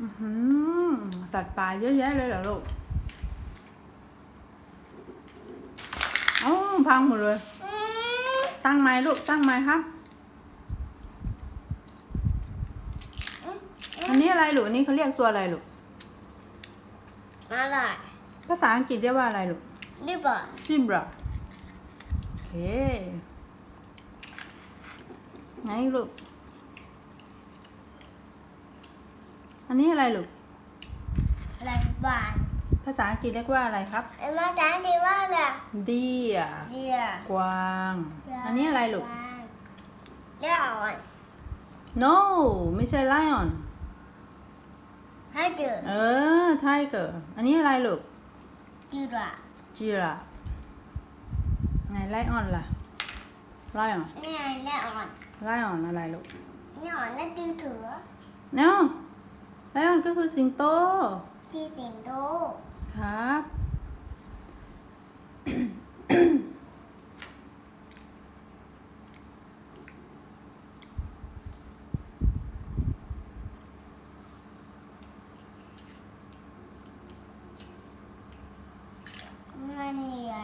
อื้อหือสัตว์ป่าเยอะแยะเลยเหรอลูกโอ้พังหมดเลย ตั้งไม้ลูก ตั้งไม้ครับ อันนี้อะไรลูก อันนี้เขาเรียกตัวอะไรลูก อะไร ภาษาอังกฤษเรียกว่าอะไรลูกนี่บ่ zebra โอเค ไหนลูก อันนี้อะไรลูกอะไรบานภาษาอังกฤษเรียกว่าอะไรครับไอ้มาจานดีว่าอะไร deer เดียกวาง อันนี้อะไรลูกเลี้ยวอ่อน no ไม่ใช่ lion ให้เดือเออ tiger อันนี้อะไรลูกจีระ giraffe ไหน lion ล่ะ lion นี่ไงเลี้ยวอ่อน lion อะไรลูกเลี้ยวอ่อนนั่นตีเถือ no lion ก็คือสิงโตตีสิงโตครับมันนี่